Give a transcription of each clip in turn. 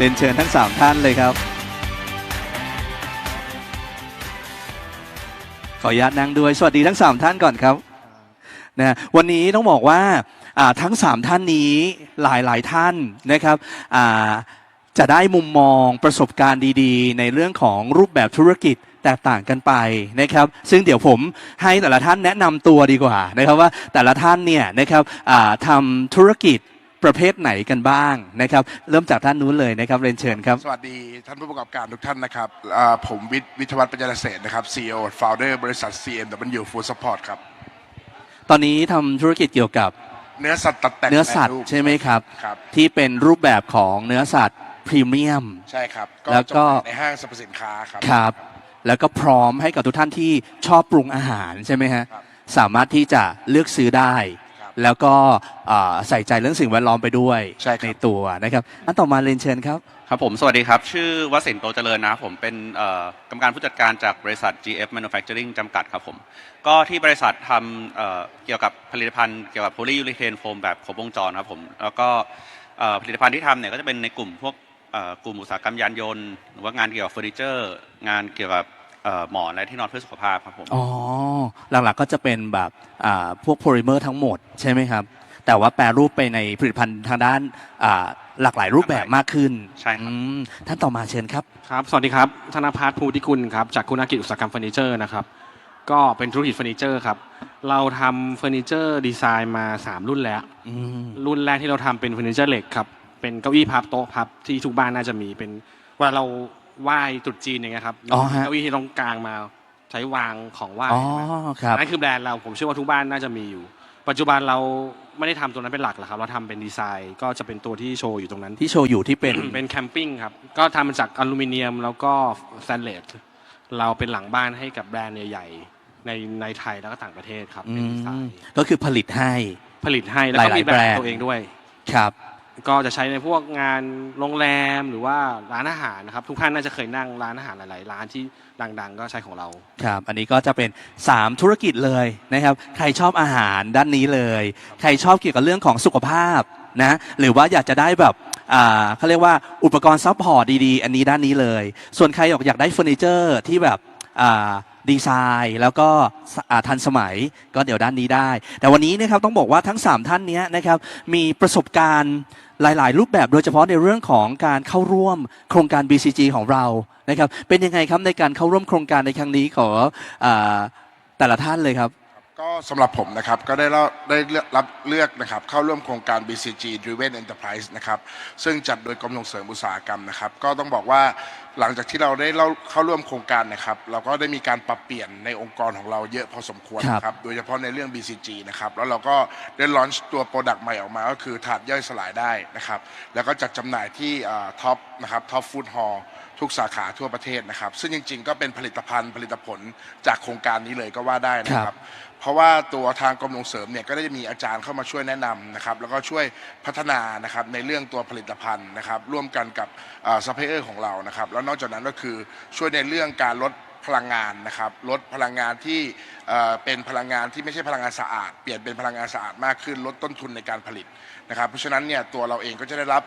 เรียนเชิญทั้งสามท่านเลยครับ ขออนุญาตนั่งด้วย สวัสดีทั้งสามท่านก่อนครับนะวันนี้ต้องบอกว่าทั้งสามท่านนี้หลายหลายๆท่านนะครับจะได้มุมมองประสบการณ์ดีๆ ในเรื่องของรูปแบบธุรกิจแตกต่างกันไปนะครับ ซึ่งเดี๋ยวผมให้แต่ละท่านแนะนำตัวดีกว่านะครับว่าแต่ละท่านเนี่ยนะครับทำธุรกิจ ประเภทไหนกันบ้างนะครับ เริ่มจากท่านนู้นเลยนะครับเรียนเชิญครับ สวัสดีท่านผู้ประกอบการทุกท่านนะครับอ่าผมวิทย์วิทยวัฒน์ปัญญาเกษตรนะครับ CEO Founder บริษัท CMW Food Support ครับ ตอนนี้ทำธุรกิจเกี่ยวกับเนื้อสัตว์ตัดแต่งเนื้อสัตว์แปรรูป ใช่ไหมครับ ครับ ที่เป็นรูปแบบของเนื้อสัตว์พรีเมียม ใช่ครับแล้วก็ จำหน่ายในห้างสรรพสินค้าครับ ครับ แล้วก็พร้อมให้กับทุกท่านที่ชอบปรุงอาหารใช่ไหมฮะ ครับ สามารถที่จะเลือกซื้อได้ครับ แล้วก็อ่าใส่ใจเรื่องสิ่งแวดล้อมไปด้วยใช่ครับในตัวนะครับอันต่อมาเรียนเชิญครับ ครับผมสวัสดีครับ ชื่อวสินทร์โตเจริญนะครับผมเป็นเอ่อกรรมการผู้จัดการจากบริษัท GF Manufacturing จำกัดครับผม ก็ที่บริษัททำเอ่อเกี่ยวกับผลิตภัณฑ์เกี่ยวกับ polyurethane foam แบบครบวงจรครับผม แล้วก็เอ่อผลิตภัณฑ์ที่ทำเนี่ยก็จะเป็นในกลุ่มพวกเอ่อกลุ่มอุตสาหกรรมยานยนต์ หรือว่างานเกี่ยวกับเฟอร์นิเจอร์ งานเกี่ยวกับเอ่อ หมอนและที่นอนเพื่อสุขภาพครับผม อ๋อ หลักๆก็จะเป็นแบบอ่าพวกโพลิเมอร์ทั้งหมดใช่ไหมครับ แต่ว่าแปรรูปไปในผลิตภัณฑ์ทางด้านอ่าหลากหลายรูปแบบมากขึ้นใช่ครับ อืมท่านต่อมาเชิญครับ ครับ สวัสดีครับ ธนพัฒน์ภูติกุลครับ จากคุณอากิจอุตสาหกรรมเฟอร์นิเจอร์นะครับ ก็เป็นธุรกิจเฟอร์นิเจอร์ครับ เราทำเฟอร์นิเจอร์ดีไซน์มา 3 รุ่นแล้ว อืม รุ่นแรกที่เราทำเป็นเฟอร์นิเจอร์เหล็กครับ เป็นเก้าอี้พับโต๊ะพับที่ทุกบ้านน่าจะมีเป็นเวลาเรา ไหว้ตรุษจีนอย่างเงี้ยครับอ๋อฮะ เก้าอี้ที่ต้องกลางมาใช้วางของไหว้อ๋อใช่ไหมครับ นั่นคือแบรนด์เราผมเชื่อว่าทุกบ้านน่าจะมีอยู่ ปัจจุบันเราไม่ได้ทำตัวนั้นเป็นหลักหรอกครับ เราทำเป็นดีไซน์ก็จะเป็นตัวที่โชว์อยู่ตรงนั้น ที่โชว์อยู่ที่เป็น เป็นแคมปิ้งครับ ก็ทำมาจากอลูมิเนียมแล้วก็สแตนเลสเราเป็นหลังบ้านให้กับแบรนด์ใหญ่ๆในในไทยแล้วก็ต่างประเทศครับ อืเป็นดีไซมน์ก็คือผลิตให้ ผลิตให้แล้วก็หลายๆมีแบรนแบรนด์ ด์ตัวเองด้วย ครับ ก็จะใช้ในพวกงานโรงแรมหรือว่าร้านอาหารนะครับ ทุกท่านน่าจะเคยนั่งร้านอาหารหลายๆ ร้านที่ดังๆ ก็ใช้ของเรา ครับอันนี้ก็จะเป็น 3 ธุรกิจเลยนะครับ ใครชอบอาหารด้านนี้เลย ใครชอบเกี่ยวกับเรื่องของสุขภาพนะหรือว่าอยากจะได้แบบอ่าเขาเรียกว่าอุปกรณ์ซัพพอร์ตดีๆ อันนี้ด้านนี้เลย ส่วนใครอยากอยากได้เฟอร์นิเจอร์ที่แบบอ่า ดีไซน์ แล้วก็ทันสมัยก็เดี๋ยวด้านนี้ได้ แต่วันนี้นะครับต้องบอกว่าทั้ง 3 ท่านนี้นะครับมีประสบการณ์หลาย ๆ รูปแบบโดยเฉพาะในเรื่องของการเข้าร่วมโครงการ BCG ของเรานะครับเป็นยังไงครับในการเข้าร่วมโครงการในครั้งนี้ขออแต่ละท่านเลยครับก็สำหรับผมนะครับก็ได้รับได้เลือกรับเลือกนะครับเข้าร่วมโครงการ BCG Driven Enterprise นะครับซึ่งจัดโดยกรมส่งเสริมอุตสาหกรรมนะครับ ก็ต้องบอกว่า หลังจากที่เราได้เล่าเข้าร่วมโครงการนะครับ เราก็ได้มีการปรับเปลี่ยนในองค์กรของเราเยอะพอสมควรครับนะครับ โดยเฉพาะในเรื่อง BCG นะครับ แล้วเราก็ได้ลอนช์ตัวโปรดักต์ใหม่ออกมา ก็คือถาดย่อยสลายได้นะครับ แล้วก็จัดจำหน่ายที่ท็อปนะครับท็อปฟู้ดฮอลทุกสาขาทั่วประเทศนะครับ ซึ่งจริง ๆ ก็เป็นผลิตภัณฑ์ผลิตผลจากโครงการนี้เลยก็ว่าได้นะคครัรับบ เพราะว่าตัวทางกรมส่งเสริมเนี่ยก็ได้มีอาจารย์เข้ามาช่วยแนะนำนะครับแล้วก็ช่วยพัฒนานะครับในเรื่องตัวผลิตภัณฑ์นะครับร่วมกันกับซัพพลายเออร์ของเรานะครับแล้วนอกจากนั้นก็คือช่วยในเรื่องการลดพลังงานนะครับลดพลังงานที่เอ่อเป็นพลังงานที่ไม่ใช่พลังงานสะอาด เปลี่ยนเป็นพลังงานสะอาดมากขึ้น ลดต้นทุนในการผลิตนะครับเพราะฉะนั้นเนี่ยตัวเราเองก็จะได้รับ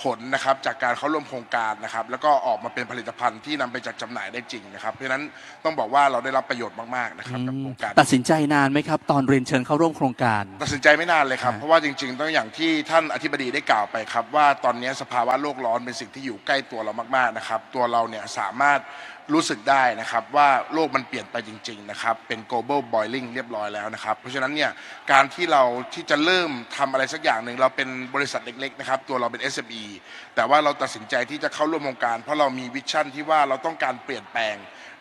ผลนะครับจากการเข้าร่วมโครงการนะครับ แล้วก็ออกมาเป็นผลิตภัณฑ์ที่นำไปจัดจำหน่ายได้จริงนะครับ เพราะฉะนั้นต้องบอกว่าเราได้รับประโยชน์มากๆนะครับกับโครงการ ตัดสินใจนานไหมครับ ตอนเรียนเชิญเข้าร่วมโครงการ ตัดสินใจไม่นานเลยครับฮะเพราะว่าจริงๆต้องอย่างที่ท่านอธิบดีได้กล่าวไปครับ ว่าตอนนี้สภาวะโลกร้อนเป็นสิ่งที่อยู่ใกล้ตัวเรามากๆนะครับ ตัวเราเนี่ยสามารถ รู้สึกได้นะครับว่าโลกมันเปลี่ยนไปจริงๆนะครับเป็น global boiling เรียบร้อยแล้วนะครับ เพราะฉะนั้นเนี่ยการที่เราที่จะเริ่มทำอะไรสักอย่างหนึ่งเราเป็นบริษัทเล็กๆนะครับตัวเราเป็น SME แต่ว่าเราตัดสินใจที่จะเข้าร่วมโครงการ เพราะเรามีวิชั่นที่ว่าเราต้องการเปลี่ยนแปลง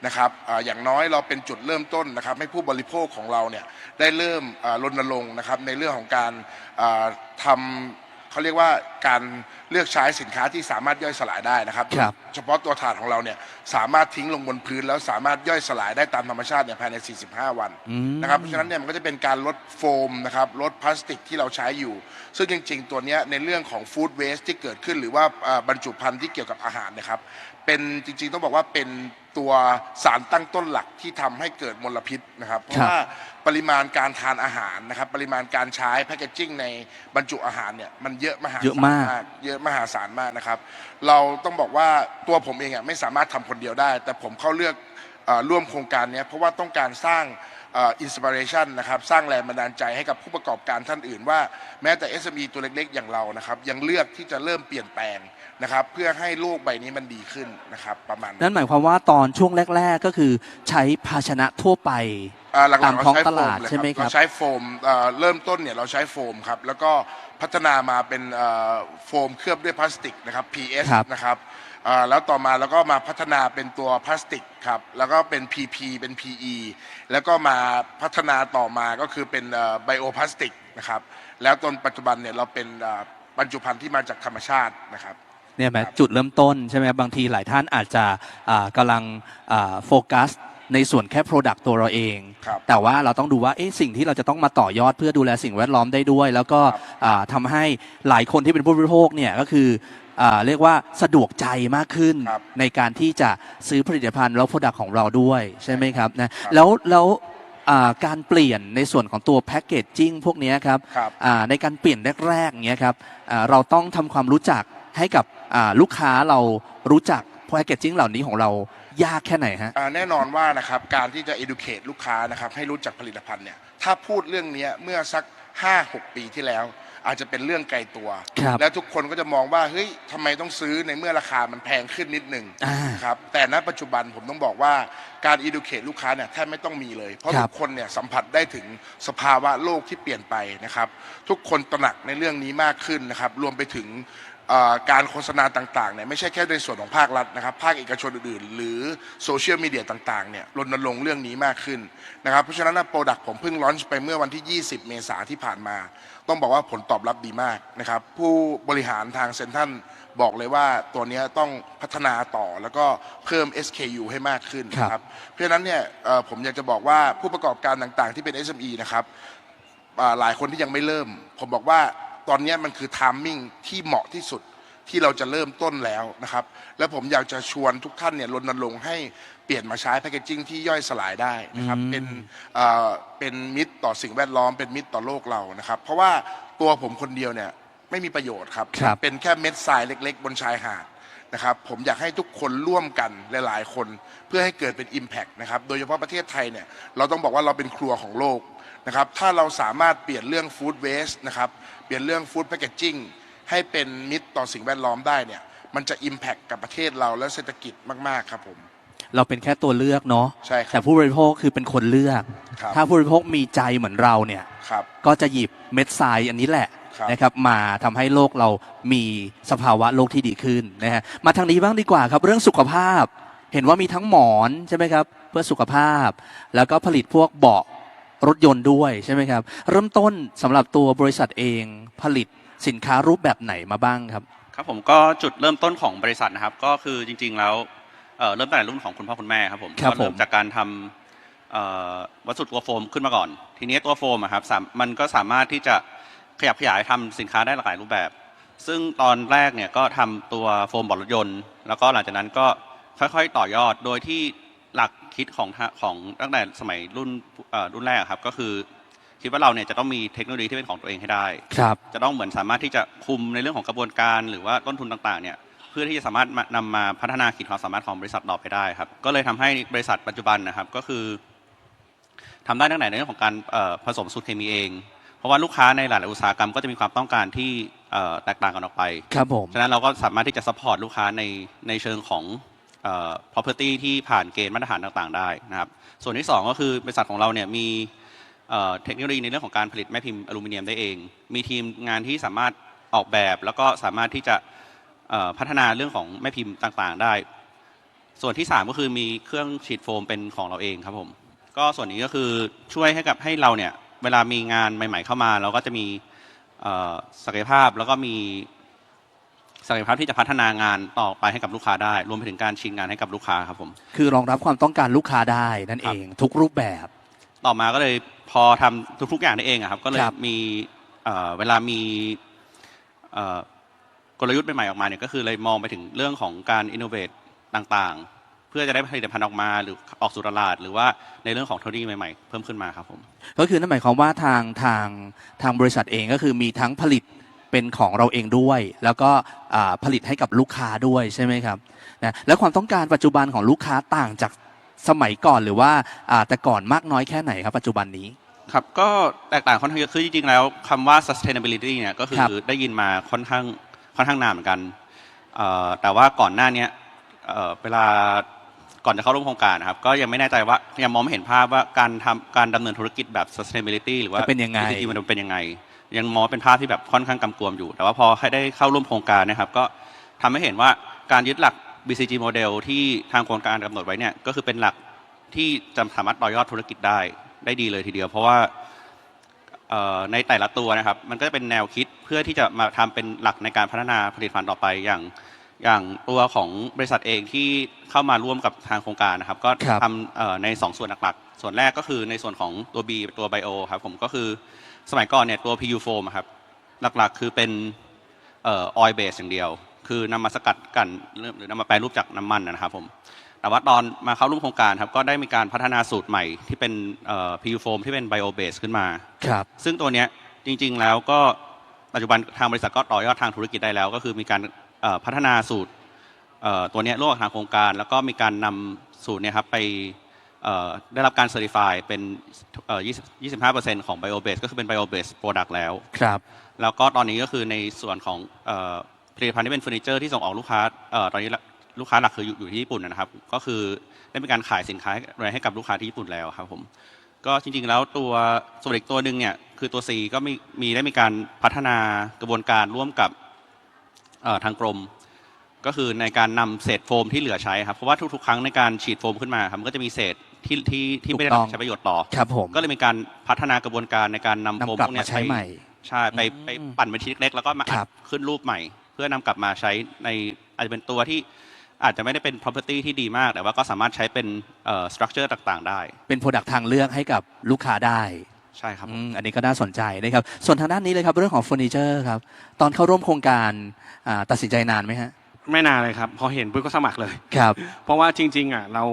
นะครับอย่างน้อยเราเป็นจุดเริ่มต้นนะครับให้ผู้บริโภคของเราเนี่ยได้เริ่มรณรงค์นะครับในเรื่องของการทำเขาเรียกว่าการ เลือกใช้สินค้าที่สามารถย่อยสลายได้นะครับ ครับเฉพาะตัวถาดของเราเนี่ยสามารถทิ้งลงบนพื้นแล้วสามารถย่อยสลายได้ตามธรรมชาติเนี่ยภายใน 45 วันอืมนะครับเพราะฉะนั้นเนี่ยมันก็จะเป็นการลดโฟมนะครับลดพลาสติกที่เราใช้อยู่ ซึ่งจริง ๆ ตัวเนี้ยในเรื่องของฟู้ดเวสที่เกิดขึ้น หรือว่าอ่าบรรจุภัณฑ์ที่เกี่ยวกับอาหารนะครับ เป็นจริงๆต้องบอกว่าเป็นตัวสารตั้งต้นหลักที่ทำให้เกิดมลพิษนะครับเพราะว่าปริมาณการทานอาหารนะครับ ปริมาณการใช้แพคเกจิ้งในบรรจุอาหารเนี่ยมันเยอะมหาศาลเยอะมาก เยอะมหาศาลมากนะครับ เราต้องบอกว่าตัวผมเองอะไม่สามารถทำคนเดียวได้ แต่ผมเข้าเลือกร่วมโครงการนี้เพราะว่าต้องการสร้างอินสปิเรชันนะครับสร้างแรงบันดาลใจให้กับผู้ประกอบการท่านอื่นว่าแม้แต่ SME ตัวเล็กๆ อย่างเรานะครับยังเลือกที่จะเริ่มเปลี่ยนแปลงนะครับเพื่อให้โลกใบนี้มันดีขึ้นนะครับประมาณนั่นหมายความว่าตอนช่วงแรก ๆ ก็คือใช้ภาชนะทั่วไป อ่าหลักๆตามท้องเรใช้ตลาดโฟเลยใช่ไหมครับ เราใช้โฟมเอ่อเริ่มต้นเนี่ยเราใช้โฟมครับ แล้วก็พัฒนามาเป็นเอ่อโฟมเคลือบด้วยพลาสติกนะครับ PS ครับ นะครับอ่าแล้วต่อมาแล้วก็มาพัฒนาเป็นตัวพลาสติกครับ แล้วก็เป็น PP เป็น PE แล้วก็มาพัฒนาต่อมาก็คือเป็นไบโอพลาสติกนะครับ แล้วจนปัจจุบันเนี่ยเราเป็นเอ่อบรรจุภัณฑ์ที่มาจากธรรมชาตินะครับ เนี่ยไหมจุดเริ่มต้นใช่ไหมบางทีหลายท่านอาจจะอ่ากำลังอ่าโฟกัส ในส่วนแค่ Product ตัวเราเอง ครับแต่ว่าเราต้องดูว่าเอ๊ะสิ่งที่เราจะต้องมาต่อยอดเพื่อดูแลสิ่งแวดล้อมได้ด้วย แล้วก็ครับอ่าทำให้หลายคนที่เป็นผู้บริโภคเนี่ยก็คืออ่าเรียกว่าสะดวกใจมากขึ้น ครับ ในการที่จะซื้อผลิตภัณฑ์แล้ว Product ของเราด้วยใช่ไหมครับนะครับแล้วแล้วอ่าการเปลี่ยนในส่วนของตัวแพคเกจจิ้งพวกเนี้ยครับ ครับ อ่าในการเปลี่ยนแรกๆเนี้ยครับอ่าเราต้องทำความรู้จักให้กับอ่าลูกค้าเรารู้จักแพคเกจจิ้งเหล่านี้ของเรา ยากแค่ไหนฮะ อ่าแน่นอนว่านะครับการที่จะ educate ลูกค้านะครับให้รู้จักผลิตภัณฑ์เนี่ยถ้าพูดเรื่องเนี้ยเมื่อสัก 5-6 ปีที่แล้ว อาจจะเป็นเรื่องไกลตัว ครับแล้วทุกคนก็จะมองว่าเฮ้ยทำไมต้องซื้อในเมื่อราคามันแพงขึ้นนิดหนึ่งอ่าครับแต่ณปัจจุบันผมต้องบอกว่าการ educate ลูกค้าเนี่ยแทบไม่ต้องมีเลย เพราะครัทุบกคนเนี่ยสัมผัสได้ถึงสภาวะโลกที่เปลี่ยนไปนะครับทุกคนตระหนักในเรื่องนี้มากขึ้นนะครับรวมไปถึงเอ่อ การโฆษณาต่างๆเนี่ยไม่ใช่แค่ในส่วนของภาครัฐนะครับ ภาคเอกชนอื่นๆ หรือโซเชียลมีเดียต่างๆเนี่ยรณรงค์เรื่องนี้มากขึ้นนะครับเพราะฉะนั้นโปรดักต์ผมเพิ่งลอนช์ไปเมื่อวันที่ 20 เมษาที่ผ่านมา ต้องบอกว่าผลตอบรับดีมากนะครับผู้บริหารทางเซ็นทรัลบอกเลยว่าตัวเนี้ยต้องพัฒนาต่อแล้วก็เพิ่ม SKU ให้มากขึ้นนะครับเพราะฉะนั้นเนี่ยเอ่อผมอยากจะบอกว่าผู้ประกอบการต่างๆ ที่เป็น SME นะครับอ่าหลายคนที่ยังไม่เริ่ม ผมบอกว่า ตอนเนี้ยมันคือทามมิ่งที่เหมาะที่สุดที่เราจะเริ่มต้นแล้วนะครับ แล้วผมอยากจะชวนทุกท่านเนี่ยรณรงค์ให้เปลี่ยนมาใช้แพคเกจิ้งที่ย่อยสลายได้นะครับอืมเป็นอ่าเป็นมิตรต่อสิ่งแวดล้อมเป็นมิตรต่อโลกเรานะครับ เพราะว่าตัวผมคนเดียวเนี่ยไม่มีประโยชน์ครับครับเป็นแค่เม็ดทรายเล็ก ๆ บนชายหาดนะครับผมอยากให้ทุกคนร่วมกันหลาย ๆ คนเพื่อให้เกิดเป็น Impact นะครับโดยเฉพาะประเทศไทยเนี่ยเราต้องบอกว่าเราเป็นครัวของโลก นะครับถ้าเราสามารถเปลี่ยนเรื่องฟู้ดเวสต์นะครับเปลี่ยนเรื่องฟู้ดแพคเกจจิ้งให้เป็นมิตรต่อสิ่งแวดล้อมได้เนี่ยมันจะ Impact กับประเทศเราและเศรษฐกิจมาก ๆ ครับผม เราเป็นแค่ตัวเลือกเนาะใช่คแต่รับผู้บริโภคคือเป็นคนเลือก ครับถ้าผู้บริโภคมีใจเหมือนเราเนี่ยครับก็จะหยิบเม็ดทรายอันนี้แหละครับ นะครับมาทำให้โลกเรามีสภาวะโลกที่ดีขึ้นนะฮะมาทางนี้บ้างดีกว่าครับเรื่องสุขภาพ เห็นว่ามีทั้งหมอนใช่ไหมครับเพื่อสุขภาพ แล้วก็ผลิตพวกเบาะ รถยนต์ด้วยใช่ไหมครับ เริ่มต้นสำหรับตัวบริษัทเองผลิตสินค้ารูปแบบไหนมาบ้างครับ ครับผมก็จุดเริ่มต้นของบริษัทนะครับ ก็คือจริง ๆ แล้วเอ่อเริ่มตั้งแต่รุ่นของคุณพ่อคุณแม่ครับผมครับก็เริ่ผมมจากการทำเอ่อวัสดุตัวโฟมขึ้นมาก่อน ทีนี้ตัวโฟมอะครับสามมันก็สามารถที่จะขยับขยายทำสินค้าได้หลากหลายรูปแบบ ซึ่งตอนแรกเนี่ยก็ทำตัวโฟมบอดรถยนต์ แล้วก็หลังจากนั้นก็ค่อยๆ ต่อยอดโดยที่ หลักคิดของทะของตั้งแต่สมัยรุ่นเอ่อรุ่นแรกอะครับก็คือ คิดว่าเราเนี่ยจะต้องมีเทคโนโลยีที่เป็นของตัวเองให้ได้ ครับ จะต้องเหมือนสามารถที่จะคุมในเรื่องของกระบวนการหรือว่าต้นทุนต่างๆเนี่ยเพื่อที่จะสามารถมานำมาพัฒนาขีดความสามารถของบริษัทต่อไปได้ครับก็เลยทำให้บริษัทปัจจุบันนะครับก็คือทำได้ตั้งแต่ในเรื่องของการเอ่อผสมสูตรเคมีเอง เพราะว่าลูกค้าในหลายๆอุตสาหกรรมก็จะมีความต้องการที่เอ่อแตกต่างกันออกไป ครับผม ฉะนั้นเราก็สามารถที่จะ support ลูกค้าในในเชิงของเอ่อ property ที่ผ่านเกณฑ์มาตรฐานต่างๆ ได้นะครับ ส่วนที่ 2 ก็คือบริษัทของเราเนี่ยมีเทคโนโลยีในเรื่องของการผลิตแม่พิมพ์อลูมิเนียมได้เอง มีทีมงานที่สามารถออกแบบ แล้วก็สามารถที่จะพัฒนาเรื่องของแม่พิมพ์ต่างๆ ได้ ส่วนที่ 3 ก็คือมีเครื่องฉีดโฟมเป็นของเราเองครับผม ก็ส่วนนี้ก็คือช่วยให้กับให้เราเนี่ยเวลามีงานใหม่ ๆ เข้ามา เราก็จะมีศักยภาพแล้วก็มี ศักยภาพที่จะพัฒนางานต่อไปให้กับลูกค้าได้ รวมไปถึงการชิงงานให้กับลูกค้าครับผม คือรองรับความต้องการลูกค้าได้นั่นเอง ทุกรูปแบบ ต่อมาก็เลยพอทำทุกๆอย่างได้เองอะครับ ก็เลยครับ มีเอ่อเวลามีเอ่อกลยุทธ์ใหม่ๆออกมาเนี่ยก็คือเลยมองไปถึงเรื่องของการอินโนเวตต่างๆ เพื่อจะได้ผลิตภัณฑ์ออกมาหรือออกสู่ตลาด หรือว่าในเรื่องของเทคโนโลยีใหม่ๆ เพิ่มขึ้นมาครับผม ก็คือนั่นหมายความว่าทางทางทางบริษัทเองก็คือมีทั้งผลิต เป็นของเราเองด้วย แล้วก็อ่าผลิตให้กับลูกค้าด้วยใช่ไหมครับนะแล้วความต้องการปัจจุบันของลูกค้าต่างจากสมัยก่อนหรือว่าอ่าแต่ก่อนมากน้อยแค่ไหนครับ ปัจจุบันนี้ครับก็แตกต่างค่อนข้างเยอะคือจริงๆแล้วคำว่า sustainability เนี่ยก็คืครัอบได้ยินมาค่อนข้างค่อนข้างนานเหมือนกันเอ่อแต่ว่าก่อนหน้าเนี้ยเอ่อเวลาก่อนจะเข้าร่วมโครงการนะครับ ก็ยังไม่แน่ใจว่ายังมองไม่เห็นภาพว่าการทำการดำเนินธุรกิจแบบ sustainability หรือว่าจะเป็นยังไง ESG มันเป็นยังไง ยังมองเป็นภาพที่แบบค่อนข้างกำกวมอยู่ แต่ว่าพอให้ได้เข้าร่วมโครงการนะครับ ก็ทำให้เห็นว่าการยึดหลัก BCG model ที่ทางโครงการกำหนดไว้เนี่ยก็คือเป็นหลักที่จะสามารถต่อยอดธุรกิจได้ได้ดีเลยทีเดียว เพราะว่าในแต่ละตัวนะครับ มันก็จะเป็นแนวคิดเพื่อที่จะมาทำเป็นหลักในการพัฒนาผลิตภัณฑ์ต่อไปอย่างอย่างตัวของบริษัทเองที่เข้ามาร่วมกับทางโครงการนะครับ ก็ทำเอ่อใน 2 ส่วนหลักๆ ส่วนแรกก็คือในส่วนของตัว B ตัวไบโอครับผมก็คือ สมัยก่อนเนี่ยตัว PU foam อะครับ หลักๆ คือเป็นเอ่อ oil base อย่างเดียว คือนำมาสกัดกันหรือนำมาแปรรูปจากน้ำมันนะครับผมแต่ว่าตอนมาเข้าร่วมโครงการครับก็ได้มีการพัฒนาสูตรใหม่ที่เป็นเอ่อ PU foam ที่เป็น bio base ขึ้นมาครับซึ่งตัวเนี้ยจริง ๆ แล้วก็ปัจจุบันทางบริษัทก็ต่อยอดทางธุรกิจได้แล้ว ก็คือมีการเอ่อพัฒนาสูตรเอ่อตัวเนี้ยร่วมกับทางโครงการ แล้วก็มีการนำสูตรเนี่ยครับไปเอ่อ ได้รับการเซอร์ติฟายเป็นเอ่อ20 25%ของ BioBase ก็คือเป็น BioBase Product แล้ว ครับ แล้วก็ตอนนี้ก็คือในส่วนของเอ่อผลิตภัณฑ์ที่เป็นเฟอร์นิเจอร์ที่ส่งออกลูกค้าเอ่อตอนนี้ลูกค้าหลักคืออยู่อยู่ที่ญี่ปุ่นนะครับ ก็คือได้มีการขายสินค้าอะไรให้กับลูกค้าที่ญี่ปุ่นแล้วครับผม ก็จริงๆแล้วตัวส่วนอีกตัวหนึ่งเนี่ยคือตัว C ก็มีมีได้มีการพัฒนากระบวนการร่วมกับเอ่อทางกรม ก็คือในการนำเศษโฟมที่เหลือใช้ครับ เพราะว่าทุกๆ ครั้งในการฉีดโฟมขึ้นมาครับมันก็จะมีเศษ ที่ที่ที่ไม่ได้ถูกต้องใช้ประโยชน์ต่อ ครับผม ก็เลยมีการพัฒนากระบวนการในการนำโฟมนำกลับพวกเนี้มายใช้ใหม่ ใช่ไปอืมไปปั่นเป็นชิ้นเล็กๆแล้วก็มาอัครัดบขึ้นรูปใหม่ เพื่อนำกลับมาใช้ในอาจจะเป็นตัวที่อาจจะไม่ได้เป็น property ที่ดีมาก แต่ว่าก็สามารถใช้เป็นเอ่อ structure ต่างๆ ได้ เป็นโปรดักทางเลือกให้กับลูกค้าได้ใช่ครับผม อืมอันนี้ก็น่าสนใจนะครับ ส่วนทางด้านนี้เลยครับเรื่องของเฟอร์นิเจอร์ครับ ตอนเข้าร่วมโครงการอ่าตัดสินใจนานไหมฮะ ไม่นานเลยครับ พอเห็นปุ๊บก็สมัครเลย ครับ เพราะว่าจริง ๆอะเรา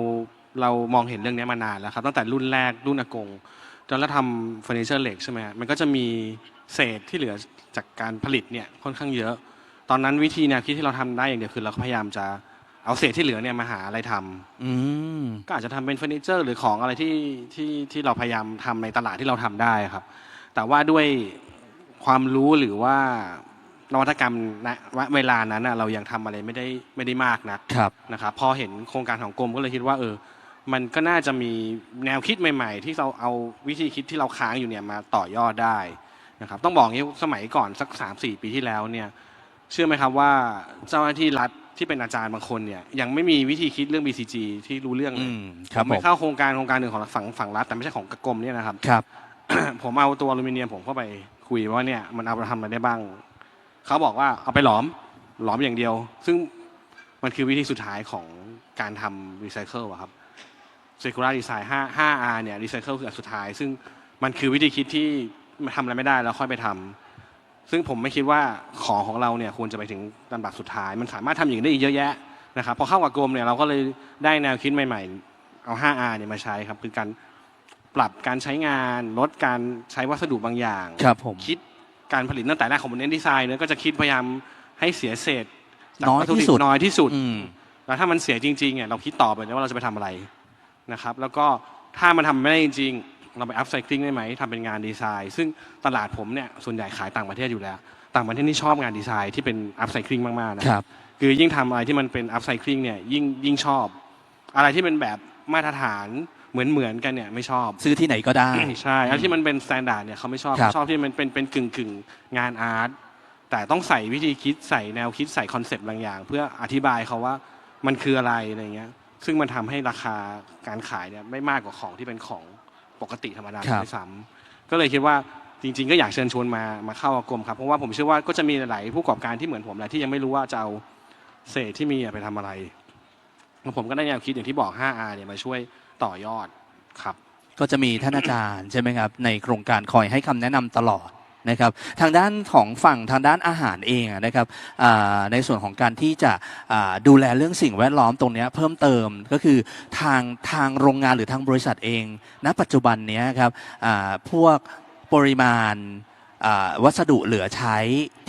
เรามองเห็นเรื่องนี้มานานแล้วครับตั้งแต่รุ่นแรกรุ่นอากงจนแล้วทำเฟอร์นิเจอร์เหล็กใช่ไหมฮะมันก็จะมีเศษที่เหลือจากการผลิตเนี่ยค่อนข้างเยอะ ตอนนั้นวิธีแนวคิดที่เราทำได้อย่างเดียวคือเราก็พยายามจะเอาเศษที่เหลือเนี่ยมาหาอะไรทำอืมก็อาจจะทำเป็นเฟอร์นิเจอร์ หรือของอะไรที่ที่ที่เราพยายามทำในตลาดที่เราทำได้ครับ แต่ว่าด้วยความรู้หรือว่านวัตกรรมณเวลานั้นน่ะเรายังทำอะไรไม่ได้ไม่ได้มากนักครับนะครับ พอเห็นโครงการของกรมก็เลยคิดว่าเออ มันก็น่าจะมีแนวคิดใหม่ ๆ ที่เราเอาวิธีคิดที่เราค้างอยู่เนี่ยมาต่อยอดได้นะครับต้องบอกงี้สมัยก่อนสัก 3 4 ปีที่แล้วเนี่ยเชื่อไหมครับว่าเจ้าหน้าที่รัฐที่เป็นอาจารย์บางคนเนี่ยยังไม่มีวิธีคิดเรื่อง BCG ที่รู้เรื่องเลอืยมครับผมผไปมเข้าโครงการโครงการหนึ่งของฝั่งฝั่งรัฐแต่ไม่ใช่ของกรมเนี่ยนะครับครับ ผมเอาตัวอลูมิเนียมผมเข้าไปคุยว่าเนี่ยมันเอาไปทำอะไรได้บ้างเขาบอกว่าเอาไปหลอมหลอมอย่างเดียว ซึ่งมันคือวิธีสุดท้ายของการทำรีไซเคิลอะครับ circular design 5 5R เนี่ยรีไซเคิลคืออันสุดท้าย ซึ่งมันคือวิธีคิดที่ทำอะไรไม่ได้แล้วค่อยไปทำซึ่งผมไม่คิดว่าของของเราเนี่ยควรจะไปถึงลำดับสุดท้าย มันสามารถทำอย่างนี้ได้อีกเยอะแยะนะครับพอเข้ากับกรมเนี่ยเราก็เลยได้แนวคิดใหม่ๆ เอา 5R เนี่ยมาใช้ครับคือการปรับการใช้งานลดการใช้วัสดุบางอย่างครับผมคิดการผลิตตั้งแต่แรกของบนเน้นดีไซน์เนี่ยก็จะคิดพยายามให้เสียเศษจากน้อยวัตถุที่ดิบสุดน้อยที่สุดอืมแล้วถ้ามันเสียจริงๆเนี่ยเราคิดต่อไปเลยว่าเราจะไปทำอะไร นะครับ แล้วก็ถ้ามันทำไม่ได้จริงๆเราไปอัพไซคลิงได้ไหมทำเป็นงานดีไซน์ ซึ่งตลาดผมเนี่ยส่วนใหญ่ขายต่างประเทศอยู่แล้ว ต่างประเทศที่ชอบงานดีไซน์ที่เป็นอัพไซคลิงมากๆนะครับ คือยิ่งทำอะไรที่มันเป็นอัพไซคลิงเนี่ยยิ่งยิ่งชอบ อะไรที่เป็นแบบมาตรฐานเหมือนเหมือนๆกันเนี่ยไม่ชอบ ซื้อที่ไหนก็ได้ ใช่แล้วที่มันเป็นสแตนดาร์ดเนี่ยเขาไม่ชอบครับ เขาชอบที่มันเป็นเป็นกึ่งกึ่งงานอาร์ต แต่ต้องใส่วิธีคิดใส่แนวคิดใส่คอนเซปต์บางอย่าง เพื่ออธิบายเขาว่ามันคืออะไรอะไรเงี้ย ซึ่งมันทำให้ราคาการขายเนี่ยไม่มากกว่าของที่เป็นของปกติธรรมดาครับด้วยซ้ำก็เลยคิดว่าจริง ๆ ก็อยากเชิญชวนมามาเข้ากับกรมครับเพราะว่าผมเชื่อว่าก็จะมีหลายๆผู้ประกอบการที่เหมือนผมแหละที่ยังไม่รู้ว่าจะเอาเศษที่มีอะไปทำอะไรแล้วผมก็ได้แนวคิดอย่างที่บอก 5R เนี่ยมาช่วยต่อยอดครับ ก็จะมีท่านอาจารย์ใช่ไหมครับในโครงการคอยให้คำแนะนำตลอด นะครับทางด้านของฝั่งทางด้านอาหารเองนะครับในส่วนของการที่จะดูแลเรื่องสิ่งแวดล้อมตรงนี้เพิ่มเติมก็คือทางทางโรงงานหรือทางบริษัทเอง ณ ปัจจุบันนี้ครับพวกปริมาณวัสดุเหลือใช้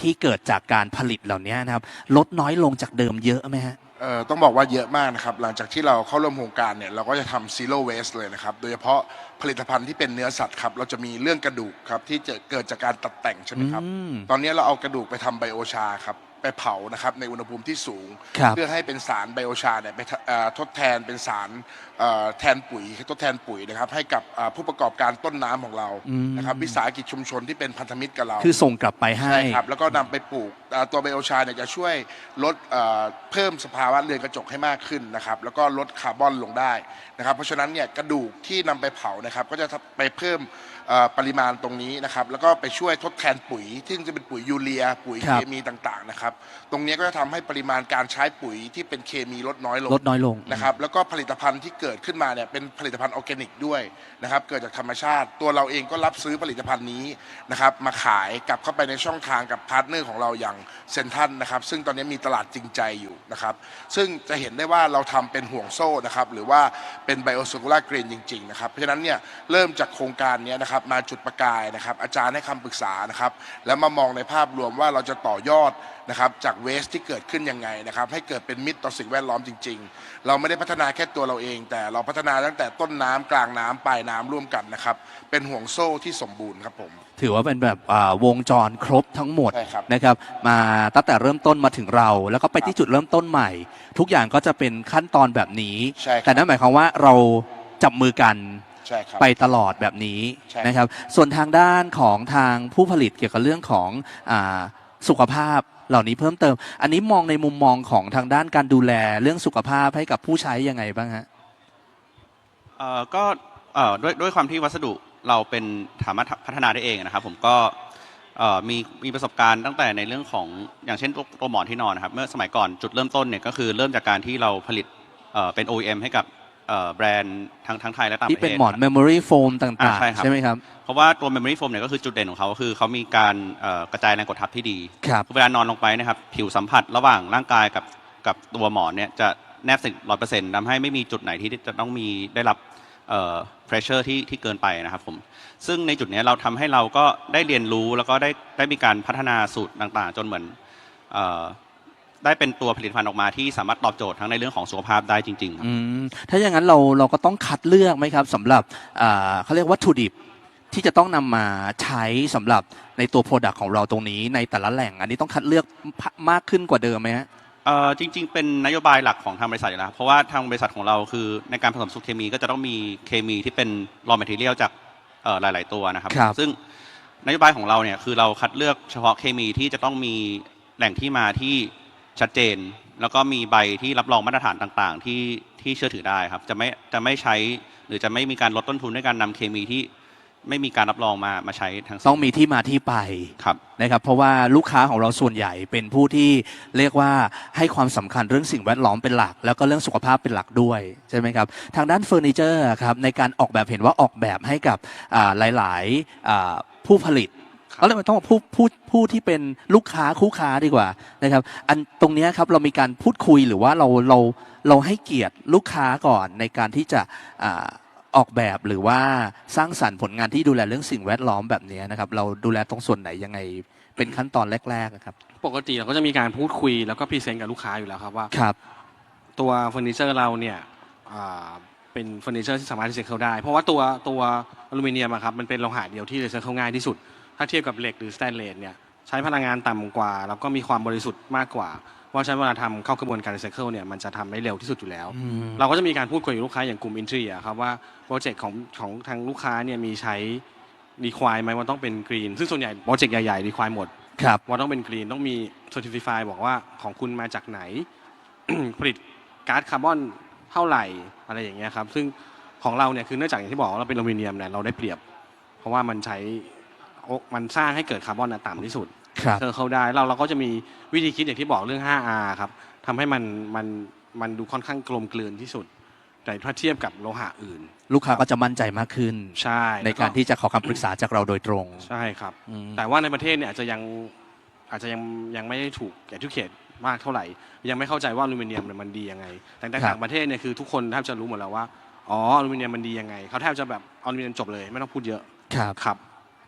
ที่เกิดจากการผลิตเหล่านี้นะครับลดน้อยลงจากเดิมเยอะไหมฮะ เอ่อต้องบอกว่าเยอะมากนะครับ หลังจากที่เราเข้าร่วมโครงการเนี่ยเราก็จะทำ zero waste เลยนะครับ โดยเฉพาะผลิตภัณฑ์ที่เป็นเนื้อสัตว์ครับ เราจะมีเรื่องกระดูกครับที่จะเกิดจากการตัดแต่งใช่ไหมครับ อืม ตอนนี้เราเอากระดูกไปทำไบโอชาครับ ไปเผานะครับในอุณหภูมิที่สูง ครับเพื่อให้เป็นสารไบโอชาเนี่ยไปทะเอ่อทดแทนเป็นสารเอ่อแทนปุ๋ยทดแทนปุ๋ยนะครับให้กับอ่าผู้ประกอบการต้นน้ำของเราอืม นะครับวิสาหกิจชุมชนที่เป็นพันธมิตรกับเรา คือส่งกลับไปให้ ใช่ครับ แล้วก็นำไปปลูกอ่าตัวไบโอชาเนี่ยจะช่วยลดเอ่อเพิ่มสภาวะเรือนกระจกให้มากขึ้นนะครับ แล้วก็ลดคาร์บอนลงได้นะครับ เพราะฉะนั้นเนี่ยกระดูกที่นำไปเผานะครับ ก็จะไปเพิ่มเอ่อ ปริมาณตรงนี้นะครับ แล้วก็ไปช่วยทดแทนปุ๋ยที่จะเป็นปุ๋ยยูเรีย ปุ๋ยครัเคบมีต่างๆนะครับ ตรงนี้ก็จะทำให้ปริมาณการใช้ปุ๋ยที่เป็นเคมีลดน้อยลง ลดน้อยลง นะครับแล้วก็ผลิตภัณฑ์ที่เกิดขึ้นมาเนี่ยเป็นผลิตภัณฑ์ออร์แกนิกด้วยนะครับเกิดจากธรรมชาติ ตัวเราเองก็รับซื้อผลิตภัณฑ์นี้นะครับมาขายกลับเข้าไปในช่องทางกับพาร์ทเนอร์ของเราอย่างเซนทันนะครับซึ่งตอนนี้มีตลาดจริงใจอยู่นะครับซึ่งจะเห็นได้ว่าเราทำเป็นห่วงโซ่นะครับหรือว่าเป็นไบโอ c ู r า r เกรนจริงๆนะครับเพราะฉะนั้นเนี่ยเริ่มจากโครงการเนี้ยนะครับมาจุดประกายนะครับ อาจารย์ให้คำปรึกษานะครับ แล้วมามองในภาพรวมว่าเราจะต่อยอดนะครับจากเวสที่เกิดขึ้นยังไงนะครับ ให้เกิดเป็นมิตรต่อสิ่งแวดล้อมจริง ๆ เราไม่ได้พัฒนาแค่ตัวเราเอง แต่เราพัฒนาตั้งแต่ต้นน้ำกลางน้ำปลายน้ำร่วมกันนะครับ เป็นห่วงโซ่ที่สมบูรณ์ครับผม ถือว่าเป็นแบบอ่าวงจรครบทั้งหมดใช่ครับนะครับ มาตั้งแต่เริ่มต้นมาถึงเรา แล้วก็ไปที่จุดเริ่มต้นใหม่ ทุกอย่างก็จะเป็นขั้นตอนแบบนี้ ใช่ครับ แต่นั่นหมายความว่าเราจับมือกัน ใช่ครับไปตลอดแบบนี้ใช่นะครับ ส่วนทางด้านของทางผู้ผลิตเกี่ยวกับเรื่องของอาสุขภาพเหล่านี้เพิ่มเติม อันนี้มองในมุมมองของทางด้านการดูแลเรื่องสุขภาพให้กับผู้ใช้ยังไงบ้างฮะ เอ่อก็เอ่อด้วยด้วยความที่วัสดุเราเป็นสามารถพัฒนาได้เองนะครับ ผมก็เอ่อมีมีประสบการณ์ตั้งแต่ในเรื่องของอย่างเช่นตัวตัวหมอนที่นอนนะครับเมื่อสมัยก่อนจุดเริ่มต้นเนี่ยก็คือเริ่มจากการที่เราผลิตเอ่อเป็น OEM ให้กับเอ่อ แบรนด์ทั้งทั้งไทยและต่างประที่เทศเป็นหมอนครับ memory foam ต่าง อ่าใช่ครับๆใช่ไหมครับ เพราะว่าตัว Memory Foam เนี่ยก็คือจุดเด่นของเขาก็คือเขามีการเอ่อกระจายแรงกดทับที่ดีครับเวลานอนลงไปนะครับผิวสัมผัสระหว่างร่างกายกับกับตัวหมอนเนี่ยจะแนบสนิทร้อยเปอร์เซ็นต์ทำให้ไม่มีจุดไหนที่จะต้องมีได้รับเอ่อ pressure ที่ที่เกินไปนะครับผมซึ่งในจุดเนี้ยเราทำให้เราก็ได้เรียนรู้แล้วก็ได้ได้มีการพัฒนาสูตรต่างๆ จนเหมือนเอ่อ ได้เป็นตัวผลิตภัณฑ์ออกมาที่สามารถตอบโจทย์ทั้งในเรื่องของสุขภาพได้จริงๆครับ อืมถ้าอย่างนั้นเราเราก็ต้องคัดเลือกไหมครับสำหรับอ่าเขาเรียกวัตถุดิบที่จะต้องนำมาใช้สำหรับในตัวโปรดักต์ของเราตรงนี้ในแต่ละแหล่ง อันนี้ต้องคัดเลือกมากขึ้นกว่าเดิมไหมฮะ เอ่อจริงๆ เป็นนโยบายหลักของทางบริษัทอยู่แล้วครับเพราะว่าทางบริษัทของเราคือในการผสมสุขเคมีก็จะต้องมีเคมีที่เป็น raw material จากเอ่อหลาย ๆ ตัวนะครับ ครับ ซึ่งนโยบายของเราเนี่ยคือเราคัดเลือกเฉพาะเคมีที่จะต้องมีแหล่งที่มาที่ ชัดเจน แล้วก็มีใบที่รับรองมาตรฐานต่างๆ ที่ที่เชื่อถือได้ครับ จะไม่จะไม่ใช้หรือจะไม่มีการลดต้นทุนด้วยการนำเคมีที่ไม่มีการรับรองมามาใช้ทั้งสิ้นต้องมีที่มาที่ไปครับนะครับ เพราะว่าลูกค้าของเราส่วนใหญ่เป็นผู้ที่เรียกว่าให้ความสำคัญเรื่องสิ่งแวดล้อมเป็นหลัก แล้วก็เรื่องสุขภาพเป็นหลักด้วยใช่ไหมครับทางด้านเฟอร์นิเจอร์ครับในการออกแบบเห็นว่าออกแบบให้กับอ่าหลายๆอ่าผู้ผลิต ก็เลยกว่าต้องผู้ผู้ผู้ที่เป็นลูกค้าคู่ค้าดีกว่านะครับ อันตรงเนี้ยครับเรามีการพูดคุยหรือว่าเราเราเราให้เกียรติลูกค้าก่อนในการที่จะอ่าออกแบบหรือว่าสร้างสรรค์ผลงานที่ดูแลเรื่องสิ่งแวดล้อมแบบเนี้ยนะครับ เราดูแลตรงส่วนไหนยังไงเป็นขั้นตอนแรกๆอะครับ ปกติเราก็จะมีการพูดคุยแล้วก็พรีเซนต์กับลูกค้าอยู่แล้วครับว่าครับ ตัวเฟอร์นิเจอร์เราเนี่ยอ่าเป็นเฟอร์นิเจอร์ที่สามารถรีไซเคิลได้ เพราะว่าตัวตัวอลูมิเนียมอะครับมันเป็นโลหะเดียวที่รีไซเคิลง่ายที่สุด ถ้าเทียบกับเหล็กหรือสแตนเลสเนี่ยใช้พลังงานต่ำกว่า แล้วก็มีความบริสุทธิ์มากกว่าเพราะฉะนั้นเวลาทำเข้ากระบวนการรีไซเคิลเนี่ยมันจะทำได้เร็วที่สุดอยู่แล้ว เราก็จะมีการพูดคุยกับลูกค้าอย่างกลุ่มอินทรีอะครับว่าโปรเจกต์ของของทางลูกค้าเนี่ยมีใช้รีควายไหมว่าต้องเป็นกรีนซึ่งส่วนใหญ่โปรเจกต์ใหญ่ๆรีควายหมด ครับ ว่าต้องเป็นกรีนต้องมี certify บอกว่าของคุณมาจากไหน ผลิตก๊าซคาร์บอนเท่าไหร่อะไรอย่างเงี้ยครับ ซึ่งของเราเนี่ยคือเนื่องจากอย่างที่บอกว่าเราเป็นอลูมิเนียมเนี่ยเราได้เปรียบ เพราะว่ามันใช้โอ๊ะ มันสร้างให้เกิดคาร์บอนน่ะต่ำที่สุดครับเธอเข้าได้เราเราก็จะมีวิธีคิดอย่างที่บอกเรื่อง 5R ครับทำให้มันมันมันดูค่อนข้างกลมกลืนที่สุด แต่ถ้าเทียบกับโลหะอื่น ลูกค้าก็จะมั่นใจมากขึ้นใช่ในการที่จะขอคำปรึกษาจากเราโดยตรง ใช่ครับอืมแต่ว่าในประเทศเนี่ยอาจจะยังอาจจะยังยังไม่ได้ถูกแก่ทุกเขตมากเท่าไหร่ ยังไม่เข้าใจว่าอลูมิเนียมเนี่ยมันดียังไง แต่ในครับต่างประเทศเนี่ยคือทุกคนแทบจะรู้หมดแล้วว่าอ๋ออลูมิเนียมมันดียังไงเขาแทบจะแบบอลูมิเนียมจบเลยไม่ต้องพูดเยอะครับครับ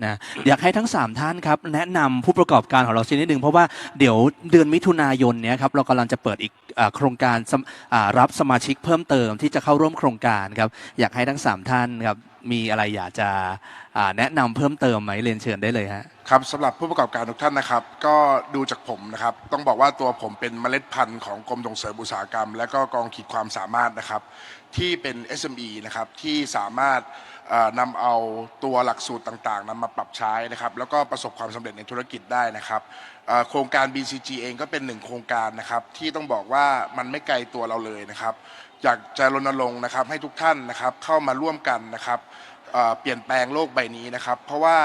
นะอยากให้ทั้ง 3 ท่านครับแนะนำผู้ประกอบการของเราสักนิดหนึ่งเพราะว่าเดี๋ยวเดือนมิถุนายนเนี้ยครับเรากำลังจะเปิดอีกโครงการรับสมาชิกเพิ่มเติมที่จะเข้าร่วมโครงการครับอยากให้ทั้ง 3 ท่านครับมีอะไรอยากจะแนะนำเพิ่มเติมไหมเรียนเชิญได้เลยฮะครับสำหรับผู้ประกอบการทุกท่านนะครับ ก็ดูจากผมนะครับ ต้องบอกว่าตัวผมเป็นเมล็ดพันธุ์ของกรมส่งเสริมอุตสาหกรรม และก็กองขีดความสามารถนะครับ ที่เป็น SME นะครับที่สามารถ นำเอาตัวหลักสูตรต่างๆนำมาปรับใช้นะครับ แล้วก็ประสบความสำเร็จในธุรกิจได้นะครับโครงการ BCG เองก็เป็นหนึ่งโครงการนะครับที่ต้องบอกว่ามันไม่ไกลตัวเราเลยนะครับอยากจะรณรงค์นะครับให้ทุกท่านนะครับเข้ามาร่วมกันนะครับเอ่อเปลี่ยนแปลงโลกใบนี้นะครับ เพราะว่า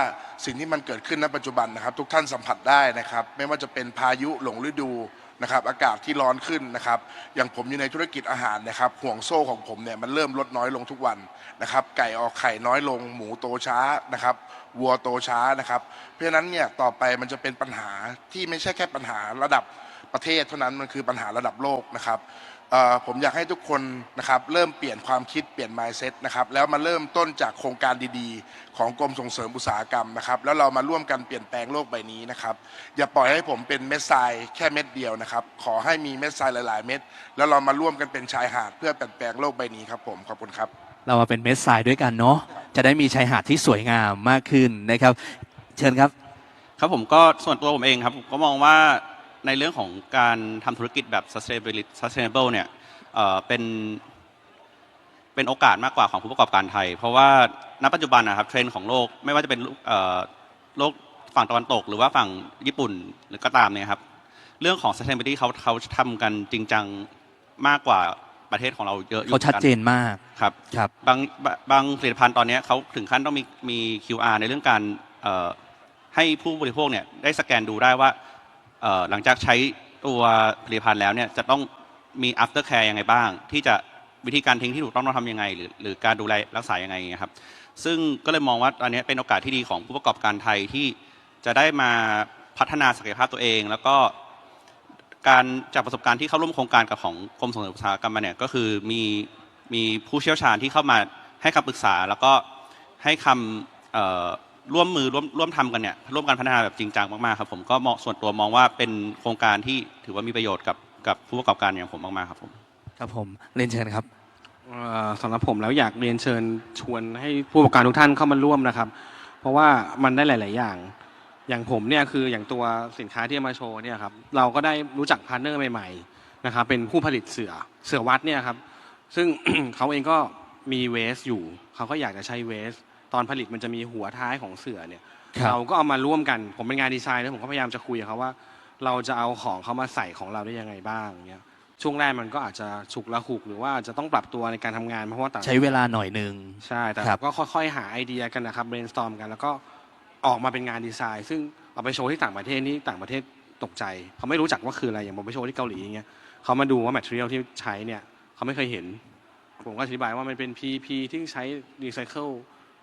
สิ่งที่มันเกิดขึ้นณปัจจุบันนะครับ ทุกท่านสัมผัสได้นะครับ ไม่ว่าจะเป็นพายุหลงฤดู นะครับอากาศที่ร้อนขึ้นนะครับอย่างผมอยู่ในธุรกิจอาหารนะครับห่วงโซ่ของผมเนี่ยมันเริ่มลดน้อยลงทุกวันนะครับไก่ออกไข่น้อยลง หมูโตช้านะครับวัวโตช้านะครับ เพราะฉะนั้นเนี่ยต่อไปมันจะเป็นปัญหาที่ไม่ใช่แค่ปัญหาระดับประเทศเท่านั้นมันคือปัญหาระดับโลกนะครับ ผมอยากให้ทุกคนนะครับเริ่มเปลี่ยนความคิดเปลี่ยน mindset นะครับแล้วมาเริ่มต้นจากโครงการดีๆ ของกรมส่งเสริมอุตสาหกรรมนะครับแล้วเรามาร่วมกันเปลี่ยนแปลงโลกใบนี้นะครับอย่าปล่อยให้ผมเป็นเม็ดทรายแค่เม็ดเดียวนะครับขอให้มีเม็ดทรายหลาย ๆ เม็ดแล้วเรามาร่วมกันเป็นชายหาดเพื่อเปลี่ยนแปลงโลกใบนี้ครับผมขอบคุณครับ เรามาเป็นเม็ดทรายด้วยกันเนาะจะได้มีชายหาดที่สวยงามมากขึ้นนะครับ เชิญครับ ครับผมก็ส่วนตัวผมเองครับผมก็มองว่า ในเรื่องของการทำธุรกิจแบบ sustainable sustainable เนี่ยเอ่อเป็นเป็นโอกาสมากกว่าของผู้ประกอบการไทย เพราะว่าณปัจจุบันนะครับเทรนด์ของโลกไม่ว่าจะเป็นเอ่อโลกฝั่งตะวันตก หรือว่าฝั่งญี่ปุ่นหรือก็ตามเนี่ยครับเรื่องของ sustainability เขาเขาทำกันจริงจังมากกว่าประเทศของเราเยอะอยู่เขาชัดหมือนกันเจนมากครับครับบางบางบางผลิตภัณฑ์ตอนเนี้ยเขาถึงขั้นต้องมีมี QR ในเรื่องการเอ่อให้ผู้บริโภคเนี่ยได้สแกนดูได้ว่าเอ่อ หลังจากใช้ตัวผลิตภัณฑ์แล้วเนี่ยจะต้องมี after care ยังไงบ้าง ที่จะวิธีการทิ้งที่ถูกต้องต้องทำยังไง หรือหรือการดูแลรักษายังไงอย่างเงี้ยครับซึ่งก็เลยมองว่าตอนนี้เป็นโอกาสที่ดีของผู้ประกอบการไทยที่จะได้มาพัฒนาศักยภาพตัวเอง แล้วก็การจากประสบการณ์ที่เข้าร่วมโครงการกับของกรมส่งเสริมอุตสาหกรรมมาเนี่ยก็คือมีมีผู้เชี่ยวชาญที่เข้ามาให้คำปรึกษา แล้วก็ให้คำ ร่วมมือร่วมร่วมทำกันเนี่ยร่วมกันพัฒนาแบบจริงจังมากๆครับผมก็มองส่วนตัวมองว่าเป็นโครงการที่ถือว่ามีประโยชน์กับกับผู้ประกอบการอย่างผมมากๆครับผมครับผมเรียนเชิญครับเอ่อสำหรับผมแล้วอยากเรียนเชิญชวนให้ผู้ประกอบการทุกท่านเข้ามาร่วมนะครับ เพราะว่ามันได้หลาย ๆ อย่าง อย่างผมเนี่ยคืออย่างตัวสินค้าที่เอามาโชว์เนี่ยครับเราก็ได้รู้จักพาร์ทเนอร์ใหม่ ๆ นะครับเป็นผู้ผลิตเสือเสือวัดเนี่ยครับซึ่ง เขาเองก็มีเวสอยู่ เขาก็อยากจะใช้เวส ตอนผลิตมันจะมีหัวท้ายของเสือเนี่ยครับเราก็เอามาร่วมกัน ผมเป็นงานดีไซน์แล้วผมก็พยายามจะคุยกับเขาว่า เราจะเอาของเขามาใส่ของเราได้ยังไงบ้างเนี่ยช่วงแรกมันก็อาจจะฉุกละหุกหรือว่าจะต้องปรับตัวในการทำงานเพราะว่าแต่ละใช้เวลาหน่อยหนึ่ง ใช่ แต่ครับก็ค่อยๆ หาไอเดียกันนะครับ brainstorm กัน แล้วก็ออกมาเป็นงานดีไซน์ ซึ่งเอาไปโชว์ที่ต่างประเทศนี่ต่างประเทศตกใจ เขาไม่รู้จักว่าคืออะไร อย่างผมไปโชว์ที่เกาหลีอย่างเงี้ยเขามาดูว่า material ที่ใช้เนี่ย เขาไม่เคยเห็น ผมก็อธิบายว่ามันเป็น PP ที่ใช้ recycle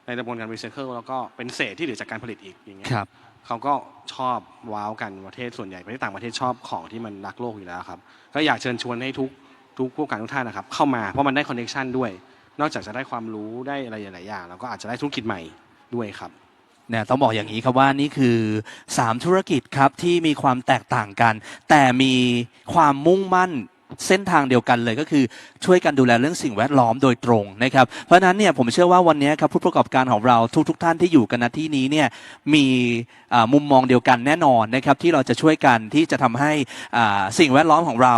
ในกระบวนการ recycle แล้วก็เป็นเศษที่เหลือจากการผลิตอีกอย่างเงี้ยครับ เขาก็ชอบว้าวกันประเทศส่วนใหญ่ประเทศต่างประเทศชอบของที่มันรักโลกอยู่แล้วครับก็อยากเชิญชวนให้ทุกทุกผู้ประกอบการทุกท่านนะครับ เข้ามาเพราะมันได้คอนเน t ชันด้วย นอกจากจะได้ความรู้ได้อะไรหลายๆอย่างแล้วก็อาจจะได้ธุรกิจใหม่ด้วยครับเนี่ยต้องบอกอย่างนี้ครับว่านี่คือ 3 ธุรกิจครับที่มีความแตกต่างกัน แต่มีความมุ่งมั่น เส้นทางเดียวกันเลยก็คือช่วยกันดูแลเรื่องสิ่งแวดล้อมโดยตรงนะครับ เพราะฉะนั้นเนี่ยผมเชื่อว่าวันนี้ครับผู้ประกอบการของเราทุกๆทท่านที่อยู่กันณที่นี้เนี่ยมีมุมมองเดียวกันแน่นอนนะครับที่เราจะช่วยกันที่จะทำให้สิ่งแวดล้อมของเรา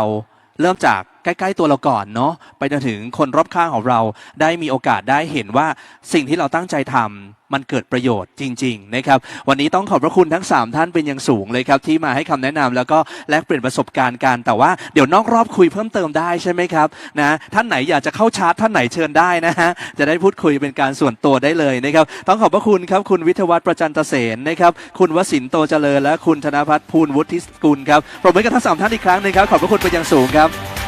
เริ่มจาก ใกล้ๆตัวเราก่อนเนาะไปจนถึงคนรอบข้างของเราได้มีโอกาสได้เห็นว่าสิ่งที่เราตั้งใจทำมันเกิดประโยชน์จริง ๆ นะครับ วันนี้ต้องขอบพระคุณทั้ง 3 ท่านเป็นอย่างสูงเลยครับ ที่มาให้คำแนะนำแล้วก็แลกเปลี่ยนประสบการณ์กันแต่ว่าเดี๋ยวนอกรอบคุยเพิ่มเติมได้ใช่ไหมครับนะท่านไหนอยากจะเข้าชาร์จท่านไหนเชิญได้นะฮะจะได้พูดคุยเป็นการส่วนตัวได้เลยนะครับต้องขอบพระคุณครับคุณวิทยวัฒน์ประจันตเสนนะครับคุณวสินโตเจริญและคุณธนพัฒน์ภูลวุฒิกุลครับปรบมือกับทั้งสามท่านอีกครั้งหนึงครับขอบพระคุณเป็นอย่างสูงครับ